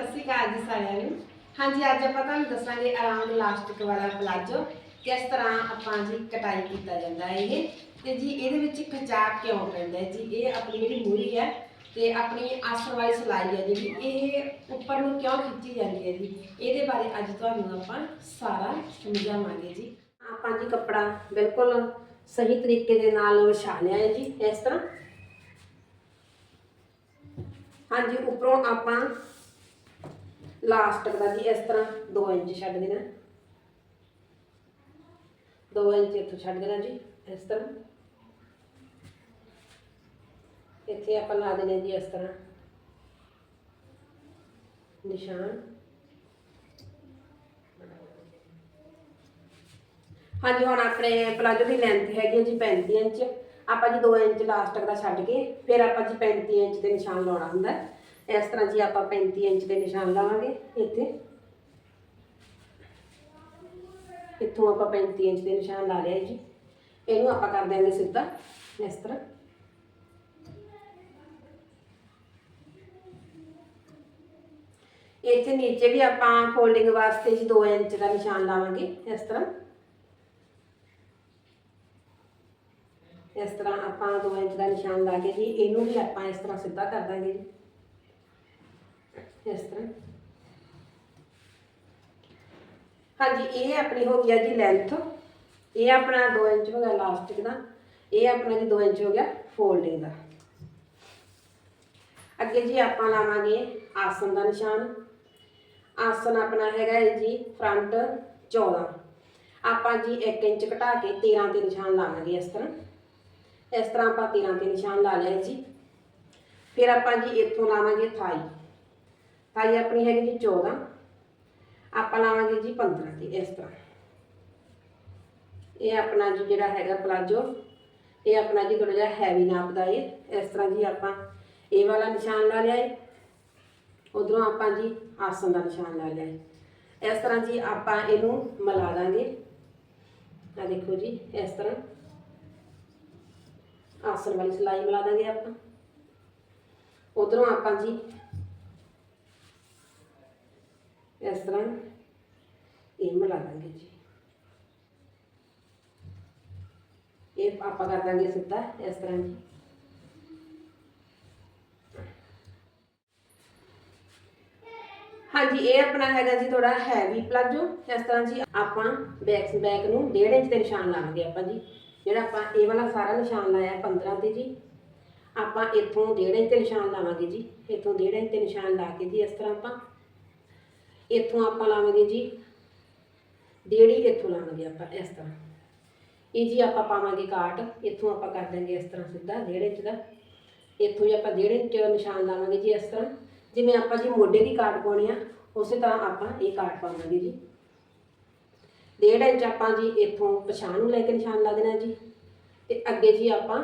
ਸਤਿ ਸ਼੍ਰੀ ਅਕਾਲ ਜੀ ਸਾਰਿਆਂ ਨੂੰ। ਹਾਂਜੀ, ਅੱਜ ਆਪਾਂ ਤੁਹਾਨੂੰ ਦੱਸਾਂਗੇ ਆਰਾਮ ਇਲਾਸਟਿਕ ਵਾਲਾ ਪਲਾਜੋ ਕਿਸ ਤਰ੍ਹਾਂ ਆਪਾਂ ਜੀ ਕਟਾਈ ਕੀਤਾ ਜਾਂਦਾ ਹੈ ਇਹ। ਤੇ ਜੀ ਇਹਦੇ ਵਿੱਚ ਖਚਾਕ ਕਿਉਂ ਪੈਂਦਾ ਹੈ? ਜੀ ਇਹ ਆਪਣੀ ਜਿਹੜੀ ਮੂਰੀ ਹੈ ਤੇ ਆਪਣੀ ਆਸਣ ਵਾਲੀ ਸਿਲਾਈ ਹੈ ਜਿਹੜੀ, ਇਹ ਉੱਪਰ ਨੂੰ ਕਿਉਂ ਖਿੱਚੀ ਜਾਂਦੀ ਹੈ ਜੀ? ਇਹਦੇ ਬਾਰੇ ਅੱਜ ਤੁਹਾਨੂੰ ਆਪਾਂ ਸਾਰਾ ਸਮਝਾਵਾਂਗੇ ਜੀ। ਆਪਾਂ ਜੀ ਕੱਪੜਾ ਬਿਲਕੁਲ ਸਹੀ ਤਰੀਕੇ ਦੇ ਨਾਲ ਵਿਛਾ ਲਿਆ ਹੈ ਜੀ ਇਸ ਤਰ੍ਹਾਂ। ਹਾਂਜੀ, ਉੱਪਰੋਂ ਆਪਾਂ ਲਾਸਟਿਕ ਦਾ ਜੀ ਇਸ ਤਰ੍ਹਾਂ 2 ਇੰਚ ਛੱਡ ਦੇਣਾ। 2 ਇੰਚ ਇੱਥੋਂ ਛੱਡ ਦੇਣਾ ਜੀ, ਇਸ ਤਰ੍ਹਾਂ। ਇੱਥੇ ਆਪਾਂ ਲਾ ਦੇਣੇ ਜੀ ਇਸ ਤਰ੍ਹਾਂ। ਨਿਸ਼ਾਨ। ਹਾਂਜੀ, ਹੁਣ ਆਪਣੇ ਪਲਾਜੋ ਦੀ ਲੈਂਥ ਹੈਗੀ ਹੈ ਜੀ 35 ਇੰਚ। ਆਪਾਂ ਜੀ 2 ਇੰਚ ਲਾਸਟਿਕ ਦਾ ਛੱਡ ਕੇ, ਫਿਰ ਆਪਾਂ ਜੀ 35 ਇੰਚ ਦੇ ਨਿਸ਼ਾਨ ਲਾਉਣਾ ਹੁੰਦਾ। ਹੈ। ਇਸ ਤਰ੍ਹਾਂ ਜੀ ਆਪਾਂ 35 ਇੰਚ ਦੇ ਨਿਸ਼ਾਨ ਲਾਵਾਂਗੇ ਇੱਥੇ। ਇੱਥੋਂ ਆਪਾਂ 35 ਇੰਚ ਦੇ ਨਿਸ਼ਾਨ ਲਾ ਲਿਆ ਜੀ। ਇਹਨੂੰ ਆਪਾਂ ਕਰ ਦਿਆਂਗੇ ਸਿੱਧਾ, ਇਸ ਤਰ੍ਹਾਂ। ਇੱਥੇ ਨੀਚੇ ਵੀ ਆਪਾਂ ਫੋਲਡਿੰਗ ਵਾਸਤੇ ਜੀ 2 ਇੰਚ ਦਾ ਨਿਸ਼ਾਨ ਲਾਵਾਂਗੇ, ਇਸ ਤਰ੍ਹਾਂ। ਇਸ ਤਰ੍ਹਾਂ ਆਪਾਂ 2 ਇੰਚ ਦਾ ਨਿਸ਼ਾਨ ਲਾ ਕੇ ਜੀ, ਇਹਨੂੰ ਵੀ ਆਪਾਂ ਇਸ ਤਰ੍ਹਾਂ ਸਿੱਧਾ ਕਰ ਦਾਂਗੇ ਜੀ। ਇਸ ਤਰ੍ਹਾਂ। ਹਾਂਜੀ, ਇਹ ਆਪਣੀ ਹੋ ਗਿਆ ਜੀ ਲੈਂਥ ਇਹ ਆਪਣਾ 2 ਇੰਚ ਹੋ ਗਿਆ ਲਾਸਟਿਕ ਦਾ। ਇਹ ਆਪਣਾ ਜੀ 2 ਇੰਚ ਹੋ ਗਿਆ ਫੋਲਡਿੰਗ ਦਾ। ਅੱਗੇ ਜੀ ਆਪਾਂ ਲਾਵਾਂਗੇ ਆਸਨ ਦਾ ਨਿਸ਼ਾਨ। ਆਸਨ ਆਪਣਾ ਹੈਗਾ ਹੈ ਜੀ ਫਰੰਟ 14 ਆਪਾਂ ਜੀ 1 ਇੰਚ ਘਟਾ ਕੇ 13 ਤੇ ਨਿਸ਼ਾਨ ਲਾਵਾਂਗੇ ਇਸ ਤਰ੍ਹਾਂ। ਇਸ ਤਰ੍ਹਾਂ ਆਪਾਂ 13 ਤੇ ਨਿਸ਼ਾਨ ਲਾ ਲਿਆ ਜੀ। ਫਿਰ ਆਪਾਂ ਜੀ ਇੱਥੋਂ ਲਾਵਾਂਗੇ ਥਾਈ। ਤਾਈ ਆਪਣੀ ਹੈਗੀ ਜੀ 14 ਆਪਾਂ ਲਾਵਾਂਗੇ ਜੀ 15 ਤੇ ਇਸ ਤਰ੍ਹਾਂ। ਇਹ ਆਪਣਾ ਜੀ ਜਿਹੜਾ ਹੈਗਾ ਪਲਾਜੋ, ਇਹ ਆਪਣਾ ਜੀ ਥੋੜਾ ਜਿਹਾ ਹੈਵੀ ਨਾਪ ਦਾ ਏ ਇਸ ਤਰ੍ਹਾਂ ਜੀ ਆਪਾਂ ਇਹ ਵਾਲਾ ਨਿਸ਼ਾਨ ਲਾ ਲਿਆ ਏ। ਉਧਰੋਂ ਆਪਾਂ ਜੀ ਆਸਨ ਦਾ ਨਿਸ਼ਾਨ ਲਾ ਲਿਆ ਏ। ਇਸ ਤਰ੍ਹਾਂ ਜੀ ਆਪਾਂ ਇਹਨੂੰ ਮਿਲਾ ਦਾਂਗੇ। ਆ ਦੇਖੋ ਜੀ, ਇਸ ਤਰ੍ਹਾਂ। ਆਸਨ ਵਾਲੀ ਸਿਲਾਈ ਮਿਲਾ ਦਾਂਗੇ ਆਪਾਂ। ਉਧਰੋਂ ਆਪਾਂ ਜੀ ਇਸ ਤਰ੍ਹਾਂ ਇਹ ਮਿਲਾ ਦਾਂਗੇ ਜੀ। ਇਹ ਆਪਾਂ ਕਰ ਦਾਂਗੇ ਸਿੱਧਾ, ਇਸ ਤਰ੍ਹਾਂ ਜੀ। ਹਾਂਜੀ, ਇਹ ਆਪਣਾ ਹੈਗਾ ਜੀ ਥੋੜਾ ਹੈਵੀ ਪਲਾਜੋ ਇਸ ਤਰ੍ਹਾਂ ਜੀ ਆਪਾਂ ਬੈਕ ਬੈਕ ਨੂੰ 1.5 ਇੰਚ ਦੇ ਨਿਸ਼ਾਨ ਲਾਵਾਂਗੇ ਆਪਾਂ ਜੀ। ਜਿਹੜਾ ਆਪਾਂ ਇਹ ਵਾਲਾ ਸਾਰਾ ਨਿਸ਼ਾਨ ਲਾਇਆ 15 ਤੇ ਜੀ। ਆਪਾਂ ਇੱਥੋਂ 1.5 ਇੰਚ ਤੇ ਨਿਸ਼ਾਨ ਲਾਵਾਂਗੇ ਜੀ। ਇੱਥੋਂ 1.5 ਇੰਚ ਤੇ ਨਿਸ਼ਾਨ ਲਾ ਕੇ ਜੀ, ਇਸ ਤਰ੍ਹਾਂ ਆਪਾਂ ਇੱਥੋਂ ਆਪਾਂ ਲਾਵਾਂਗੇ ਜੀ ਡੇਢ ਹੀ ਇੱਥੋਂ ਲਾਵਾਂਗੇ ਆਪਾਂ ਇਸ ਤਰ੍ਹਾਂ। ਇਹ ਜੀ ਆਪਾਂ ਪਾਵਾਂਗੇ ਕਾਟ ਇੱਥੋਂ ਆਪਾਂ ਕਰ ਦਾਂਗੇ ਇਸ ਤਰ੍ਹਾਂ ਸਿੱਧਾ 1.5 ਇੰਚ ਦਾ। ਇੱਥੋਂ ਹੀ ਆਪਾਂ 1.5 ਇੰਚ ਨਿਸ਼ਾਨ ਲਾਵਾਂਗੇ ਜੀ ਇਸ ਤਰ੍ਹਾਂ। ਜਿਵੇਂ ਆਪਾਂ ਜੀ ਮੋਢੇ ਦੀ ਕਾਟ ਪਾਉਣੀ ਆ, ਉਸੇ ਤਰ੍ਹਾਂ ਆਪਾਂ ਇਹ ਕਾਟ ਪਾਵਾਂਗੇ ਜੀ। ਡੇਢ ਇੰਚ ਆਪਾਂ ਜੀ ਇੱਥੋਂ ਪਛਾਣ ਨੂੰ ਲੈ ਕੇ ਨਿਸ਼ਾਨ ਲਾ ਦੇਣਾ ਜੀ। ਤੇ ਅੱਗੇ ਜੀ ਆਪਾਂ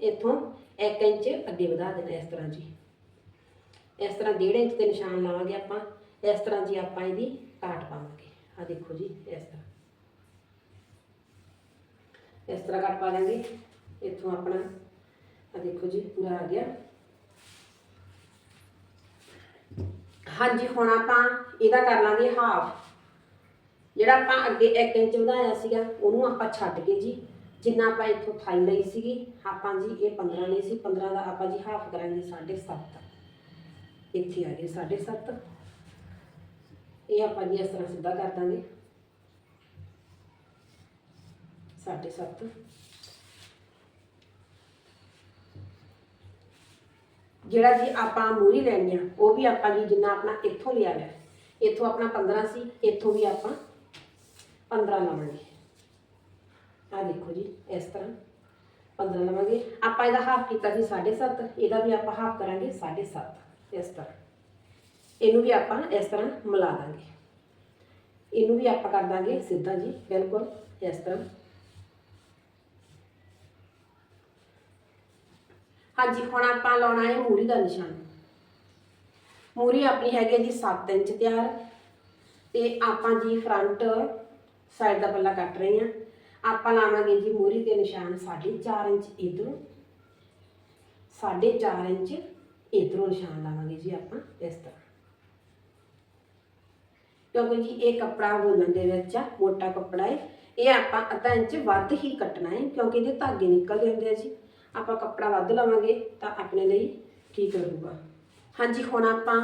ਇੱਥੋਂ 1 ਇੰਚ ਅੱਗੇ ਵਧਾ ਦੇਣਾ ਇਸ ਤਰ੍ਹਾਂ ਜੀ। ਇਸ ਤਰ੍ਹਾਂ ਡੇਢ ਇੰਚ ਤੇ ਨਿਸ਼ਾਨ ਲਾਵਾਂਗੇ ਆਪਾਂ। ਇਸ ਤਰ੍ਹਾਂ ਜੀ ਆਪਾਂ ਇਹਦੀ ਕਾਟ ਪਾਵਾਂਗੇ। ਆ ਦੇਖੋ ਜੀ, ਇਸ ਤਰ੍ਹਾਂ। ਇਸ ਤਰ੍ਹਾਂ ਕੱਟ ਪਾ ਲਾਂਗੇ ਇੱਥੋਂ ਆਪਣਾ ਆ ਦੇਖੋ ਜੀ, ਪੂਰਾ ਆ ਗਿਆ। ਹਾਂਜੀ, ਹੁਣ ਆਪਾਂ ਇਹਦਾ ਕਰ ਲਾਂਗੇ ਹਾਫ। ਜਿਹੜਾ ਆਪਾਂ ਅੱਗੇ 1 ਇੰਚ ਵਧਾਇਆ ਸੀਗਾ, ਉਹਨੂੰ ਆਪਾਂ ਛੱਡ ਕੇ ਜੀ, ਜਿੰਨਾ ਆਪਾਂ ਇੱਥੋਂ ਥਾਈ ਲਈ ਸੀਗੀ, ਆਪਾਂ ਜੀ ਇਹ 15 ਲਈ ਸੀ। 15 ਦਾ ਆਪਾਂ ਜੀ ਹਾਫ ਕਰਾਂਗੇ 7.5 ਇੱਥੇ ਆ ਗਏ 7.5 ਇਹ ਆਪਾਂ ਜੀ ਇਸ ਤਰ੍ਹਾਂ ਸਿੱਧਾ ਕਰ ਦਾਂਗੇ। 7.5 ਜਿਹੜਾ ਜੀ ਆਪਾਂ ਮੂਰੀ ਲੈਣੀ ਆ, ਉਹ ਵੀ ਆਪਾਂ ਜੀ ਜਿੰਨਾ ਆਪਣਾ ਇੱਥੋਂ ਲਿਆ ਲਿਆ ਇੱਥੋਂ ਆਪਣਾ 15 ਸੀ, ਇੱਥੋਂ ਵੀ ਆਪਾਂ 15 ਲਵਾਂਗੇ। ਆ ਦੇਖੋ ਜੀ, ਇਸ ਤਰ੍ਹਾਂ 15 ਲਵਾਂਗੇ। ਆਪਾਂ ਇਹਦਾ ਹਾਫ ਕੀਤਾ ਸੀ 7.5 ਇਹਦਾ ਵੀ ਆਪਾਂ ਹਾਫ ਕਰਾਂਗੇ 7.5 ਇਸ ਤਰ੍ਹਾਂ। ਇਹਨੂੰ ਵੀ ਆਪਾਂ ਇਸ ਤਰ੍ਹਾਂ ਮਿਲਾ ਦਾਂਗੇ। ਇਹਨੂੰ ਵੀ ਆਪਾਂ ਕਰ ਦਾਂਗੇ ਸਿੱਧਾ ਜੀ, ਬਿਲਕੁਲ ਇਸ ਤਰ੍ਹਾਂ। ਹਾਂਜੀ, ਹੁਣ ਆਪਾਂ ਲਾਉਣਾ ਹੈ ਮੂਰੀ ਦਾ ਨਿਸ਼ਾਨ। ਮੂਰੀ ਆਪਣੀ ਹੈਗੀ ਹੈ ਜੀ 7 ਇੰਚ ਤਿਆਰ। ਤੇ ਆਪਾਂ ਜੀ ਫਰੰਟ ਸਾਈਡ ਦਾ ਪੱਲਾ ਕੱਟ ਰਹੇ ਹਾਂ। ਆਪਾਂ ਲਾਵਾਂਗੇ ਜੀ ਮੂਰੀ ਦੇ ਨਿਸ਼ਾਨ 4.5 ਇੰਚ ਇਧਰੋਂ। 4.5 ਇੰਚ ਇਧਰੋਂ ਨਿਸ਼ਾਨ ਲਾਵਾਂਗੇ ਜੀ ਆਪਾਂ ਇਸ ਤਰ੍ਹਾਂ। ਕਿਉਂਕਿ ਜੀ ਇਹ ਕੱਪੜਾ ਵੂਲਨ ਦੇ ਵਿੱਚ ਆ, ਮੋਟਾ ਕੱਪੜਾ ਹੈ ਇਹ ਆਪਾਂ ਅੱਧਾ ਇੰਚ ਵੱਧ ਹੀ ਕੱਟਣਾ ਹੈ ਕਿਉਂਕਿ ਇਹਦੇ ਧਾਗੇ ਨਿਕਲਦੇ ਹੁੰਦੇ ਆ ਜੀ। ਆਪਾਂ ਕੱਪੜਾ ਵੱਧ ਲਵਾਂਗੇ ਤਾਂ ਆਪਣੇ ਲਈ ਠੀਕ ਰਹੂਗਾ। ਹਾਂਜੀ, ਹੁਣ ਆਪਾਂ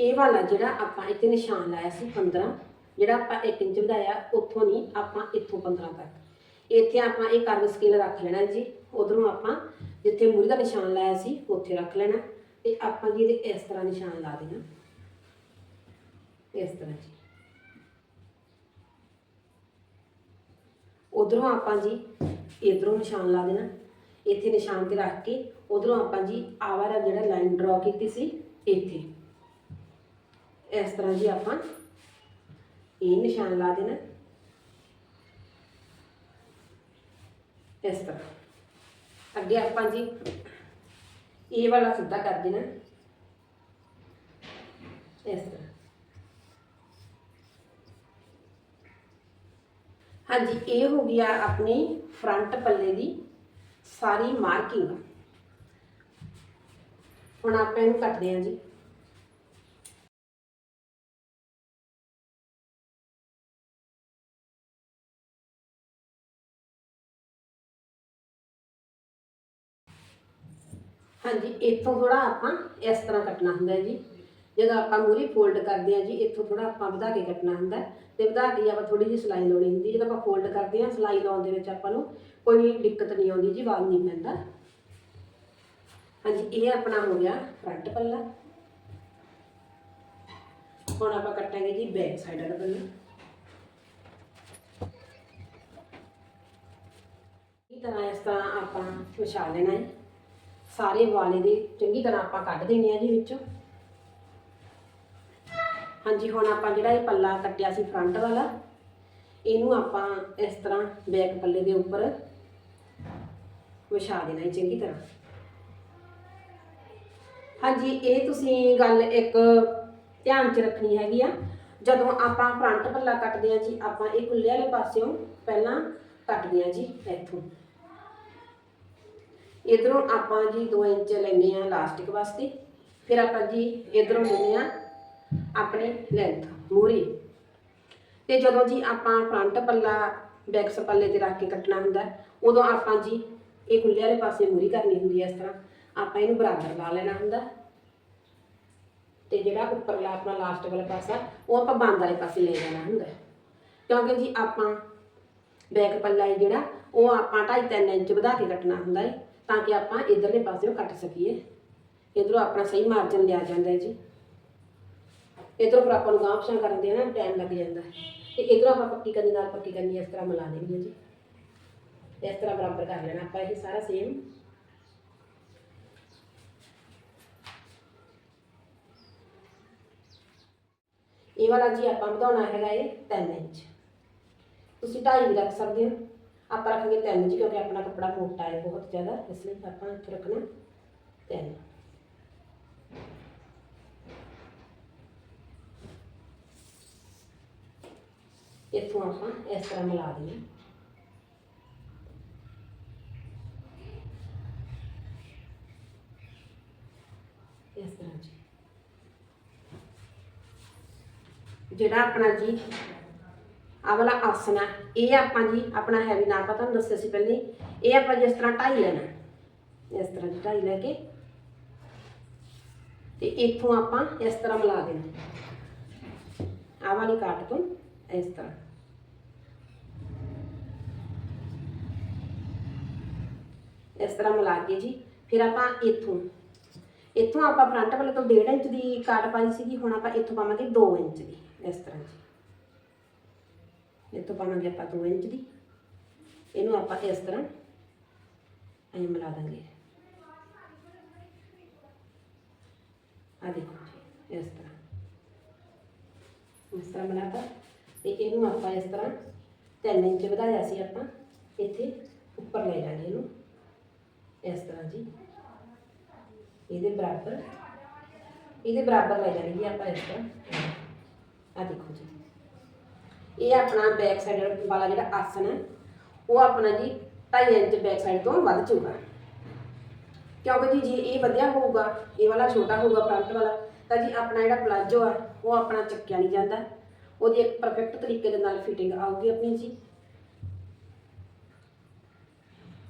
ਇਹ ਵਾਲਾ ਜਿਹੜਾ ਆਪਾਂ ਇੱਥੇ ਨਿਸ਼ਾਨ ਲਾਇਆ ਸੀ 15 ਜਿਹੜਾ ਆਪਾਂ 1 ਇੰਚ ਵਧਾਇਆ, ਉੱਥੋਂ ਨਹੀਂ, ਆਪਾਂ ਇੱਥੋਂ 15 ਤੱਕ। ਇੱਥੇ ਆਪਾਂ ਇਹ ਕਰਵ ਸਕੇਲ ਰੱਖ ਲੈਣਾ ਜੀ। ਉਧਰੋਂ ਆਪਾਂ ਜਿੱਥੇ ਮੂਰੀ ਦਾ ਨਿਸ਼ਾਨ ਲਾਇਆ ਸੀ, ਉੱਥੇ ਰੱਖ ਲੈਣਾ। ਤੇ ਆਪਾਂ ਜੀ ਇਹਦੇ ਇਸ ਤਰ੍ਹਾਂ ਨਿਸ਼ਾਨ ਲਾ ਦੇਣਾ। ਇਸ ਤਰ੍ਹਾਂ ਜੀ। ਉਧਰੋਂ ਆਪਾਂ ਜੀ, ਇਧਰੋਂ ਨਿਸ਼ਾਨ ਲਾ ਦੇਣਾ। ਇੱਥੇ ਨਿਸ਼ਾਨ ਤੇ ਰੱਖ ਕੇ ਉਧਰੋਂ ਆਪਾਂ ਜੀ ਆਹ ਵਾਲਾ ਜਿਹੜਾ ਲਾਈਨ ਡਰਾ ਕੀਤੀ ਸੀ, ਇੱਥੇ। ਇਸ ਤਰ੍ਹਾਂ ਜੀ ਆਪਾਂ ਇਹ ਨਿਸ਼ਾਨ ਲਾ ਦੇਣਾ। ਇਸ ਤਰ੍ਹਾਂ। ਅੱਗੇ ਆਪਾਂ ਜੀ ਇਹ ਵਾਲਾ ਸਿੱਧਾ ਕਰ ਦੇਣਾ। ਇਸ ਤਰ੍ਹਾਂ। ਹਾਂਜੀ, ਇਹ ਹੋ ਗਿਆ ਆਪਣੀ ਫਰੰਟ ਪੱਲੇ ਦੀ ਸਾਰੀ ਮਾਰਕਿੰਗ ਹੁਣ ਆਪਾਂ ਇਹਨੂੰ ਕੱਟਦੇ ਹਾਂ ਜੀ। ਹਾਂਜੀ, ਇੱਥੋਂ ਥੋੜਾ ਆਪਾਂ ਇਸ ਤਰ੍ਹਾਂ ਕੱਟਣਾ ਹੁੰਦਾ ਜੀ। ਜਦੋਂ ਆਪਾਂ ਮੂਰੀ ਫੋਲਡ ਕਰਦੇ ਹਾਂ ਜੀ, ਇੱਥੋਂ ਥੋੜਾ ਆਪਾਂ ਵਧਾ ਕੇ ਕੱਟਣਾ ਹੁੰਦਾ ਹੈ ਤੇ ਵਧਾ ਕੇ ਆਪਾਂ ਥੋੜੀ ਜਿਹੀ ਸਿਲਾਈ ਲਾਉਣੀ ਹੁੰਦੀ ਜਦੋਂ ਆਪਾਂ ਫੋਲਡ ਕਰਦੇ ਹਾਂ, ਸਿਲਾਈ ਲਾਉਣ ਦੇ ਵਿੱਚ ਆਪਾਂ ਨੂੰ ਕੋਈ ਦਿੱਕਤ ਨਹੀਂ ਆਉਂਦੀ ਜੀ, ਵਾਲ ਨਹੀਂ ਪੈਂਦਾ। ਹਾਂਜੀ, ਇਹ ਆਪਣਾ ਹੋ ਗਿਆ ਫਰੰਟ ਪੱਲਾ। ਹੁਣ ਆਪਾਂ ਕੱਟਾਂਗੇ ਜੀ ਬੈਕ ਸਾਈਡ ਵਾਲਾ ਪੱਲਾ। ਇਸ ਤਰ੍ਹਾਂ ਇਸ ਤਰ੍ਹਾਂ ਆਪਾਂ ਵਿਛਾ ਲੈਣਾ ਹੈ ਸਾਰੇ ਵਾਲੇ ਦੇ ਚੰਗੀ ਤਰ੍ਹਾਂ ਆਪਾਂ ਕੱਢ ਦੇਣੇ ਆ ਜੀ ਵਿੱਚੋਂ। ਹਾਂਜੀ, ਹੁਣ ਆਪਾਂ ਜਿਹੜਾ ਇਹ ਪੱਲਾ ਕੱਟਿਆ ਸੀ ਫਰੰਟ ਵਾਲਾ, ਇਹਨੂੰ ਆਪਾਂ ਇਸ ਤਰ੍ਹਾਂ ਬੈਕ ਪੱਲੇ ਦੇ ਉੱਪਰ ਵਿਛਾ ਦੇਣਾ ਹੈ ਚੰਗੀ ਤਰ੍ਹਾਂ। ਹਾਂਜੀ, ਇਹ ਤੁਸੀਂ ਗੱਲ ਇੱਕ ਧਿਆਨ 'ਚ ਰੱਖਣੀ ਹੈਗੀ ਆ, ਜਦੋਂ ਆਪਾਂ ਫਰੰਟ ਪੱਲਾ ਕੱਟਦੇ ਆ ਜੀ, ਆਪਾਂ ਇਹ ਖੁੱਲੇ ਵਾਲੇ ਪਾਸਿਓਂ ਪਹਿਲਾਂ ਕੱਟਦੇ ਆ ਜੀ ਇੱਥੋਂ। ਇਧਰੋਂ ਆਪਾਂ ਜੀ 2 ਇੰਚ ਲੈਂਦੇ ਆ ਲਾਸਟਿਕ ਵਾਸਤੇ, ਫਿਰ ਆਪਾਂ ਜੀ ਇਧਰੋਂ ਲੈਂਦੇ ਆ ਆਪਣੀ ਲੈਂਥ ਮੂਰੀ। ਤੇ ਜਦੋਂ ਜੀ ਆਪਾਂ ਫਰੰਟ ਪੱਲਾ ਬੈਕ ਪੱਲੇ ਤੇ ਰੱਖ ਕੇ ਕੱਟਣਾ ਹੁੰਦਾ, ਉਦੋਂ ਆਪਾਂ ਜੀ ਇਹ ਖੁੱਲੇ ਵਾਲੇ ਪਾਸੇ ਮੂਰੀ ਕਰਨੀ ਹੁੰਦੀ ਹੈ ਇਸ ਤਰ੍ਹਾਂ। ਆਪਾਂ ਇਹਨੂੰ ਬਰਾਬਰ ਲਾ ਲੈਣਾ ਹੁੰਦਾ। ਤੇ ਜਿਹੜਾ ਉੱਪਰਲਾ ਆਪਣਾ ਲਾਸਟ ਵਾਲਾ ਪਾਸਾ, ਉਹ ਆਪਾਂ ਬੰਦ ਵਾਲੇ ਪਾਸੇ ਲੈ ਜਾਣਾ ਹੁੰਦਾ। ਕਿਉਂਕਿ ਜੀ ਆਪਾਂ ਬੈਕ ਪੱਲਾ ਹੈ ਜਿਹੜਾ, ਉਹ ਆਪਾਂ 2.5 ਇੰਚ ਵਧਾ ਕੇ ਕੱਟਣਾ ਹੁੰਦਾ ਹੈ, ਤਾਂ ਕਿ ਆਪਾਂ ਇਧਰਲੇ ਪਾਸਿਓਂ ਕੱਟ ਸਕੀਏ। ਇਧਰੋਂ ਆਪਣਾ ਸਹੀ ਮਾਰਜਨ ਲਿਆ ਜਾਂਦਾ ਹੈ ਜੀ। ਇਧਰੋਂ ਫਿਰ ਆਪਾਂ ਨੂੰ ਗਾਂਹ ਪਿਛਾਂਹ ਕਰਨ ਦੇ ਨਾ ਟਾਈਮ ਲੱਗ ਜਾਂਦਾ ਹੈ। ਤੇ ਇਧਰੋਂ ਆਪਾਂ ਪੱਕੀ ਕਰਨੀ ਨਾਲ ਪੱਕੀ ਕਰਨੀ ਇਸ ਤਰ੍ਹਾਂ ਮਿਲਾ ਦੇਣੀ ਹੈ ਜੀ। ਇਸ ਤਰ੍ਹਾਂ ਬਰਾਬਰ ਕਰ ਲੈਣਾ, ਆਪਾਂ ਇਹ ਸਾਰਾ ਸੇਮ ਇਹ ਵਾਲਾ ਜੀ ਆਪਾਂ ਵਧਾਉਣਾ ਹੈਗਾ ਇਹ 3 ਇੰਚ। ਤੁਸੀਂ 2.5 ਵੀ ਰੱਖ ਸਕਦੇ ਹੋ। ਆਪਾਂ ਰੱਖਾਂਗੇ 3 ਇੰਚ ਕਿਉਂਕਿ ਆਪਣਾ ਕੱਪੜਾ ਮੋਟਾ ਹੈ ਬਹੁਤ ਜ਼ਿਆਦਾ, ਇਸ ਲਈ ਆਪਾਂ ਇੱਥੇ ਰੱਖਣਾ 3 ਇੱਥੋਂ ਆਪਾਂ ਇਸ ਤਰ੍ਹਾਂ ਮਿਲਾ ਦੇਣਾ ਇਸ ਤਰ੍ਹਾਂ ਜੀ ਜਿਹੜਾ ਆਪਣਾ ਜੀ, ਆਹ ਵਾਲਾ ਆਸਨ ਹੈ ਇਹ ਆਪਾਂ ਜੀ ਆਪਣਾ ਹੈਵੀ ਨਾ ਪਤਾ ਤੁਹਾਨੂੰ ਦੱਸਿਆ ਸੀ ਪਹਿਲੇ, ਇਹ ਆਪਾਂ ਜਿਸ ਤਰ੍ਹਾਂ ਢਾਈ ਲੈਣਾ। ਇਸ ਤਰ੍ਹਾਂ ਦੀ ਢਾਈ ਲੈ ਕੇ, ਤੇ ਇੱਥੋਂ ਆਪਾਂ ਇਸ ਤਰ੍ਹਾਂ ਮਿਲਾ ਦੇਣਾ। ਆਹ ਵਾਲੀ ਕਾਟ ਤੋਂ ਇਸ ਤਰ੍ਹਾਂ। ਇਸ ਤਰ੍ਹਾਂ ਮਿਲਾ ਕੇ ਜੀ। ਫਿਰ ਆਪਾਂ ਇੱਥੋਂ ਇੱਥੋਂ ਆਪਾਂ ਫਰੰਟ ਵਾਲੇ ਤੋਂ 1.5 ਇੰਚ ਦੀ ਕਾਟ ਪਾਈ ਸੀਗੀ, ਹੁਣ ਆਪਾਂ ਇੱਥੋਂ ਪਾਵਾਂਗੇ 2 ਇੰਚ ਦੀ, ਇਸ ਤਰ੍ਹਾਂ ਜੀ। ਇੱਥੋਂ ਪਾਵਾਂਗੇ ਆਪਾਂ 2 ਇੰਚ ਦੀ। ਇਹਨੂੰ ਆਪਾਂ ਇਸ ਤਰ੍ਹਾਂ ਐਂ ਮਿਲਾ ਦਾਂਗੇ। ਆ ਦੇਖੋ ਜੀ, ਇਸ ਤਰ੍ਹਾਂ। ਇਸ ਤਰ੍ਹਾਂ ਬਣਾਤਾ ਤੇ ਇਹਨੂੰ ਆਪਾਂ ਇਸ ਤਰ੍ਹਾਂ 3 ਇੰਚ ਵਧਾਇਆ ਸੀ ਆਪਾਂ। ਇੱਥੇ ਉੱਪਰ ਲੈ ਜਾਣਾ ਇਹਨੂੰ। ਇਸ ਤਰ੍ਹਾਂ ਜੀ। ਇਹਦੇ ਬਰਾਬਰ ਇਹਦੇ ਬਰਾਬਰ ਲੈ ਜਾਣੀ ਜੀ ਆਪਾਂ ਇਸ ਤਰ੍ਹਾਂ। ਆ ਦੇਖੋ ਜੀ। ਇਹ ਆਪਣਾ ਬੈਕ ਸਾਈਡ ਵਾਲਾ ਜਿਹੜਾ ਆਸਨ ਹੈ, ਉਹ ਆਪਣਾ ਜੀ 2.5 ਇੰਚ ਬੈਕ ਸਾਈਡ ਤੋਂ ਵੱਧ ਚੁਗਾ ਕਿਉਂਕਿ ਜੀ, ਜੇ ਇਹ ਵਧਿਆ ਹੋਊਗਾ, ਇਹ ਵਾਲਾ ਛੋਟਾ ਹੋਊਗਾ ਫਰੰਟ ਵਾਲਾ, ਤਾਂ ਜੀ ਆਪਣਾ ਜਿਹੜਾ ਪਲਾਜੋ ਆ, ਉਹ ਆਪਣਾ ਚੱਕਿਆ ਨਹੀਂ ਜਾਂਦਾ। ਉਹਦੀ ਇੱਕ ਪਰਫੈਕਟ ਤਰੀਕੇ ਦੇ ਨਾਲ ਫਿਟਿੰਗ ਆਊਗੀ ਆਪਣੀ ਜੀ।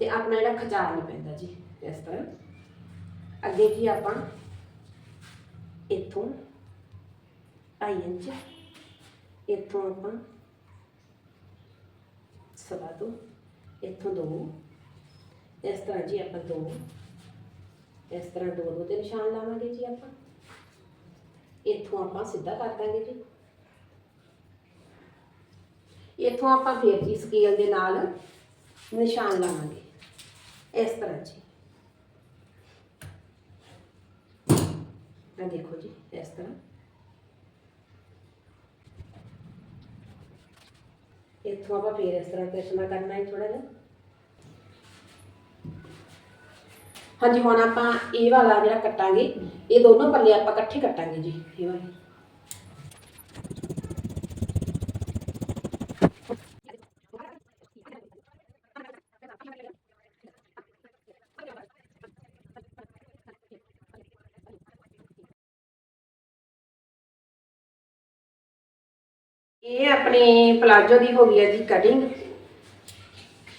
ਤੇ ਆਪਣਾ ਜਿਹੜਾ ਖਚਾਰ ਨਹੀਂ ਪੈਂਦਾ ਜੀ ਇਸ ਤਰ੍ਹਾਂ। ਅੱਗੇ ਜੀ ਆਪਾਂ ਇੱਥੋਂ 2.5 ਇੰਚ, ਇੱਥੋਂ ਆਪਾਂ ਸਵਾ ਦੋ, ਇੱਥੋਂ ਦੋ। ਇਸ ਤਰ੍ਹਾਂ ਜੀ ਆਪਾਂ ਦੋ। ਇਸ ਤਰ੍ਹਾਂ ਦੋ ਦੋ ਦੇ ਨਿਸ਼ਾਨ ਲਾਵਾਂਗੇ ਜੀ ਆਪਾਂ। ਇੱਥੋਂ ਆਪਾਂ ਸਿੱਧਾ ਕਰ ਦਾਂਗੇ ਜੀ। ਇੱਥੋਂ ਆਪਾਂ ਫੇਰ ਜੀ ਸਕੇਲ ਦੇ ਨਾਲ ਨਿਸ਼ਾਨ ਲਾਵਾਂਗੇ। ਇਸ ਤਰ੍ਹਾਂ ਜੀ। ਆ ਦੇਖੋ ਜੀ, ਇਸ ਤਰ੍ਹਾਂ। ਇੱਥੋਂ ਆਪਾਂ ਫੇਰ ਇਸ ਤਰ੍ਹਾਂ ਕ੍ਰਿਸ਼ਮਾ ਕਰਨਾ ਹੈ ਥੋੜਾ ਜਿਹਾ। ਹਾਂਜੀ, ਹੁਣ ਆਪਾਂ ਇਹ ਵਾਲਾ ਜਿਹੜਾ ਕੱਟਾਂਗੇ, ਇਹ ਦੋਨੋਂ ਪੱਲੇ ਆਪਾਂ ਇਕੱਠੇ ਕੱਟਾਂਗੇ ਜੀ, ਇਹ ਵਾਲੇ। ਇਹ ਆਪਣੀ ਪਲਾਜੋ ਦੀ ਹੋ ਗਈ ਹੈ ਜੀ ਕਟਿੰਗ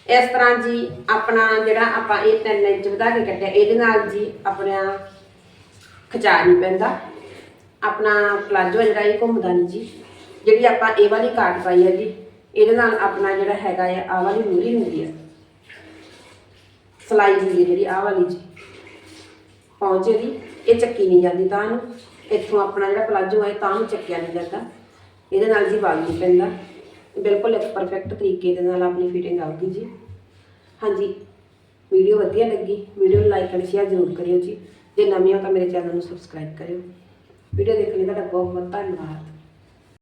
ਇਸ ਤਰ੍ਹਾਂ ਜੀ ਆਪਣਾ ਜਿਹੜਾ ਆਪਾਂ ਇਹ 3 ਇੰਚ ਵਧਾ ਕੇ ਕੱਟਿਆ, ਇਹਦੇ ਨਾਲ ਜੀ ਆਪਣਾ ਖਚਾਰ ਨਹੀਂ ਪੈਂਦਾ। ਆਪਣਾ ਪਲਾਜੋ ਜਿਹੜਾ, ਇਹ ਘੁੰਮਦਾ ਨਹੀਂ ਜੀ। ਜਿਹੜੀ ਆਪਾਂ ਇਹ ਵਾਲੀ ਕਾਟ ਪਾਈ ਹੈ ਜੀ, ਇਹਦੇ ਨਾਲ ਆਪਣਾ ਜਿਹੜਾ ਹੈਗਾ ਆ, ਆਹ ਵਾਲੀ ਮੂਰੀ ਹੁੰਦੀ ਹੈ। ਸਲਾਈ ਹੁੰਦੀ ਹੈ ਜਿਹੜੀ, ਆਹ ਵਾਲੀ ਜੀ। ਪਹੁੰਚੇ ਦੀ ਇਹ ਚੱਕੀ ਨਹੀਂ ਜਾਂਦੀ ਤਾਂ ਨੂੰ। ਇੱਥੋਂ ਆਪਣਾ ਜਿਹੜਾ ਪਲਾਜੋ ਹੈ, ਤਾਂ ਨੂੰ ਚੱਕਿਆ ਨਹੀਂ ਜਾਂਦਾ। ਇਹਦੇ ਨਾਲ ਜੀ ਵਾਲ ਨਹੀਂ ਪੈਂਦਾ। ਬਿਲਕੁਲ ਇੱਕ ਪਰਫੈਕਟ ਤਰੀਕੇ ਦੇ ਨਾਲ ਆਪਣੀ ਫਿਟਿੰਗ ਆਊਗੀ ਜੀ। ਹਾਂਜੀ ਵੀਡੀਓ ਵਧੀਆ ਲੱਗੀ ਵੀਡੀਓ ਨੂੰ ਲਾਈਕ ਐਂਡ ਸ਼ੇਅਰ ਜ਼ਰੂਰ ਕਰਿਓ ਜੀ। ਜੇ ਨਵੇਂ ਹੋ ਤਾਂ ਮੇਰੇ ਚੈਨਲ ਨੂੰ ਸਬਸਕ੍ਰਾਈਬ ਕਰਿਓ। ਵੀਡੀਓ ਦੇਖਣ ਲਈ ਤੁਹਾਡਾ ਬਹੁਤ ਬਹੁਤ ਧੰਨਵਾਦ।